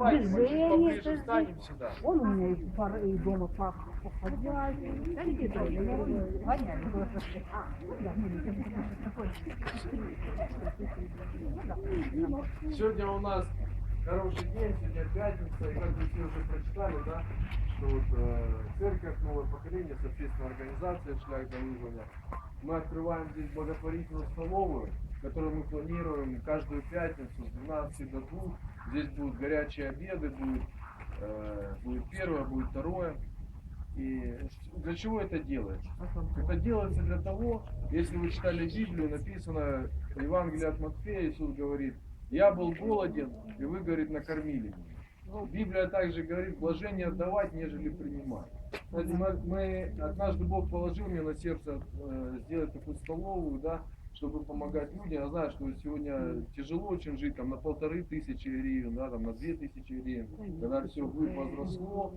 Станем сюда. Он у меня и, пар, и дома. Да это? Воняет. А, ну да, ну. Сегодня у нас хороший день, сегодня пятница, и как вы все уже прочитали, да, что вот э, церковь, новое поколение, с общественной организацией «Шлях до вызвания». Мы открываем здесь благотворительную столовую, которую мы планируем каждую пятницу с 12 до 2. Здесь будут горячие обеды, будет, э, будет первое, будет второе. И для чего это делается? Это делается для того, если вы читали Библию, написано в Евангелии от Матфея, Иисус говорит, я был голоден, и вы, говорит, накормили меня. Библия также говорит, блажение отдавать, нежели принимать. Мы, мы- однажды Бог положил мне на сердце э, сделать такую столовую, да, чтобы помогать людям. Я знаю, что сегодня тяжело очень жить там на полторы тысячи гривен, да, там на две тысячи гривен, когда все будет возросло.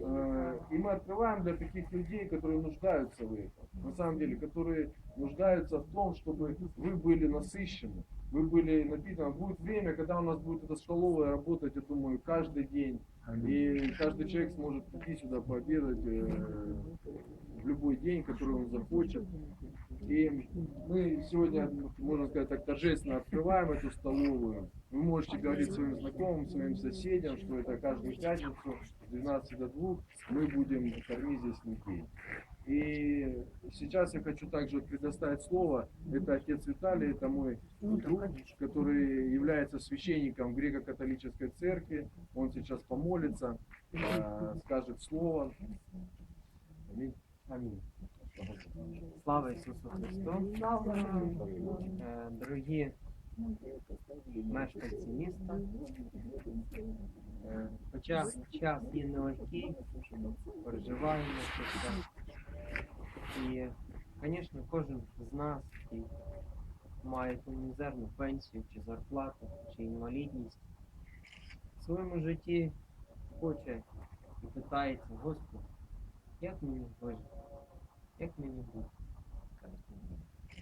Э, И мы открываем для таких людей, которые нуждаются в этом. На самом деле, которые нуждаются в том, чтобы вы были насыщены, вы были напитаны. Будет время, когда у нас будет эта столовая работать, я думаю, каждый день. И каждый человек сможет прийти сюда пообедать э, в любой день, который он захочет. И мы сегодня, можно сказать так, торжественно открываем эту столовую. Вы можете говорить своим знакомым, своим соседям, что это каждую пятницу с 12 до 2 мы будем кормить здесь людей. И сейчас я хочу также предоставить слово. Это отец Виталий, это мой друг, который является священником греко-католической церкви. Он сейчас помолится, э, скажет слово. Аминь. Амінь. Слава Ісусу Христу! Е, Дорогі мешканці міста, е, хоча час є нелегкий, переживаємо все. І, звісно, кожен з нас, який має мізерну пенсію, чи зарплату, чи інвалідність, в своєму житті хоче і питається, Господи, як мені вижити? як мені бути.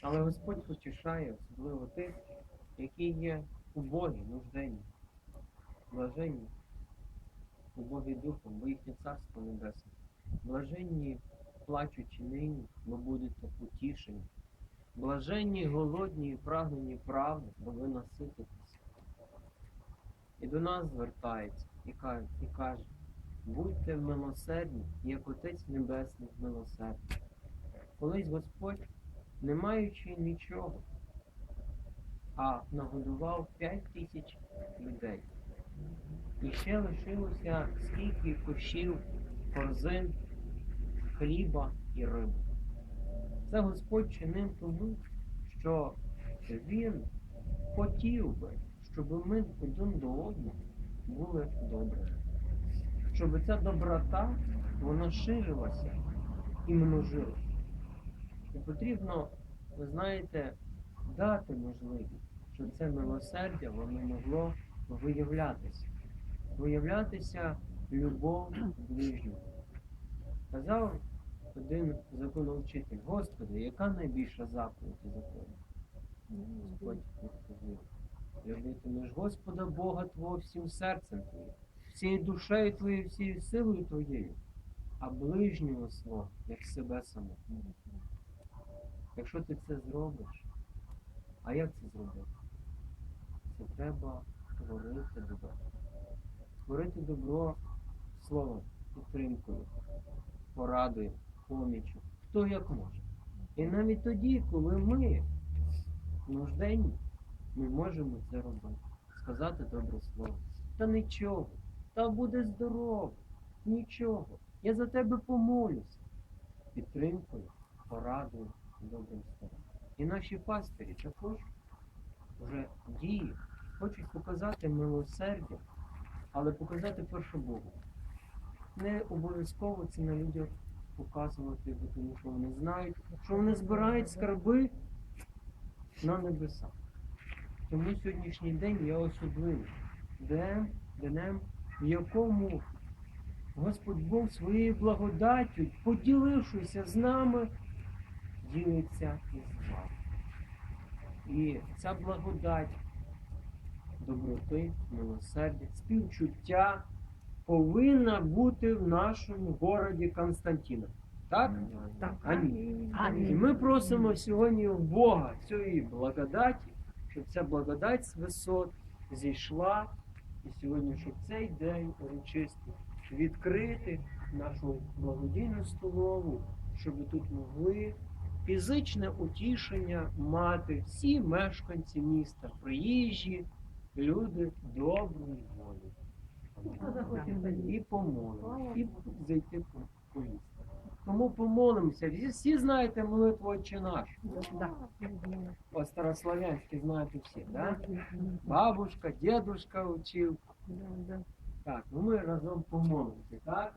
Але Господь потішає, особливо тих, які є убогі, нужденні, блаженні, убогі духом, бо їхнє царство небесне. Блаженні плачучи нині, бо будете утішені. Блаженні, голодні і прагнені правди, бо ви насититеся. І до нас звертається і каже будьте милосердні, як Отець Небесний милосердний. Колись Господь, не маючи нічого, а нагодував п'ять тисяч людей. І ще лишилося скільки кошів, корзин, хліба і риби. Це Господь чинив тому, що Він хотів би, щоб ми один до одного були добрими. Щоб ця доброта вона ширилася і множилася. І потрібно, ви знаєте, дати можливість, щоб це милосердя воно могло виявлятися. Виявлятися любов ближнього. Казав один законовчитель, Господи, яка найбільша заповідь у законі? Господь відповів. Любитимеш Господа Бога Твого всім серцем твоїм, всією душею твоєю, всією силою твоєю, а ближнього свого, як себе самого. Якщо ти це зробиш, а як це зробити? Це треба творити добро. Творити добро словом, підтримкою, порадою, поміччю, хто як може. І навіть тоді, коли ми нужденні, ми можемо це робити. Сказати добре слово. Та нічого, та буде здорово, нічого. Я за тебе помолюся. Підтримкою, порадою, добрим словом. І наші пастирі також вже діють, хочуть показати милосердя, але показати перше Богу. Не обов'язково це на людях показувати, тому що вони знають, що вони збирають скарби на небесах. Тому сьогоднішній день є особливий. Днем, днем, в якому Господь Бог своєю благодаттю, поділившися з нами, ділиться із вами. І ця благодать доброти, милосердя, співчуття повинна бути в нашому городі Константіна. Так? Так. Амінь. І ми просимо сьогодні у Бога цієї благодаті, щоб ця благодать з висот зійшла, і сьогодні, щоб цей день урочистий відкрити нашу благодійну столову, щоб тут могли фізичне утішення мати всі мешканці міста, приїжджі, люди доброї волі. І помолимося, і зайти по- поїсти. Тому помолимося. Всі, всі знаєте молитву Отче наш. По старославянськи знаєте всі, да? Бабушка, дедушка учив. Так, ну ми разом помолимося, так?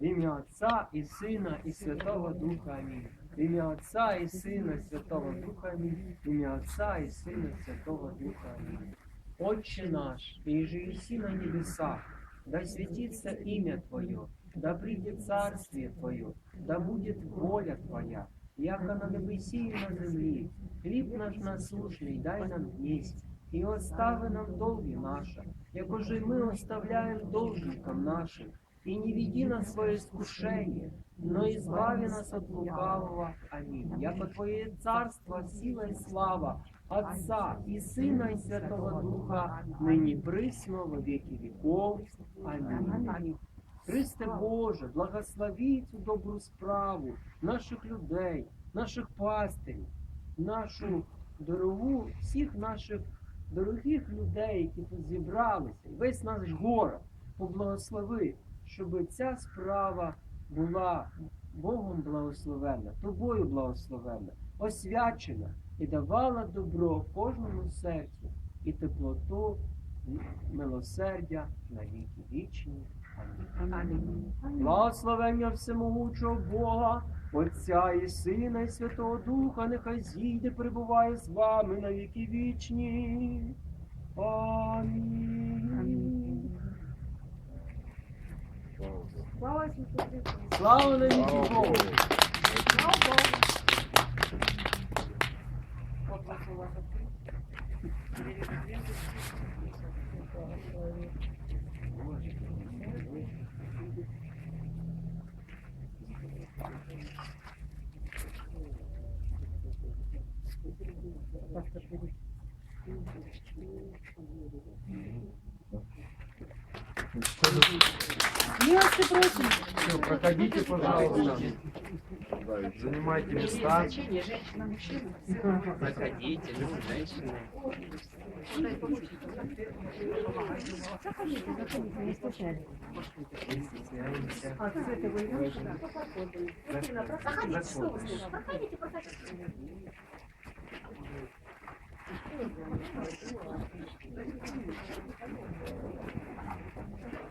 В ім'я Отця і Сина, і Святого Духа Амінь. В ім'я Отця і Сина, і Святого Духа Амінь. В ім'я Отця і Сина, і Святого Духа Амінь. Отче наш, и же еси на небесах, да светится имя Твое, да придет царствие Твое, да будет воля Твоя, яко на небеси и на земле. Хліб наш насущний дай нам есть, и остави нам долги наши, яко же и мы оставляем должникам нашим, и не веди нас в свое искушение, но избави нас от лукавого. Аминь. Яко Твое царство, сила и слава, Отца и Сына и Святого Духа, ныне присно во веки веков. Амінь. Христе Боже, благослови цю добру справу наших людей, наших пастирів, нашу дорогу, всіх наших дорогих людей, які тут зібралися, весь наш город поблагослови, щоб ця справа була Богом благословена, тобою благословена, освячена і давала добро кожному серцю і теплоту, милосердя на віки вічні. Амінь. Благословення всемогучого Бога, Отця і Сина, і Святого Духа, нехай зійде, перебуває з вами на віки вічні. Амінь. Слава Ісусу Христу! Слава на віки Богу! Слава Богу! Thank you. Милости просим. Все, проходите, пожалуйста. Занимайте места. Проходите, женщины. Заходите, заходите, не стесняйтесь.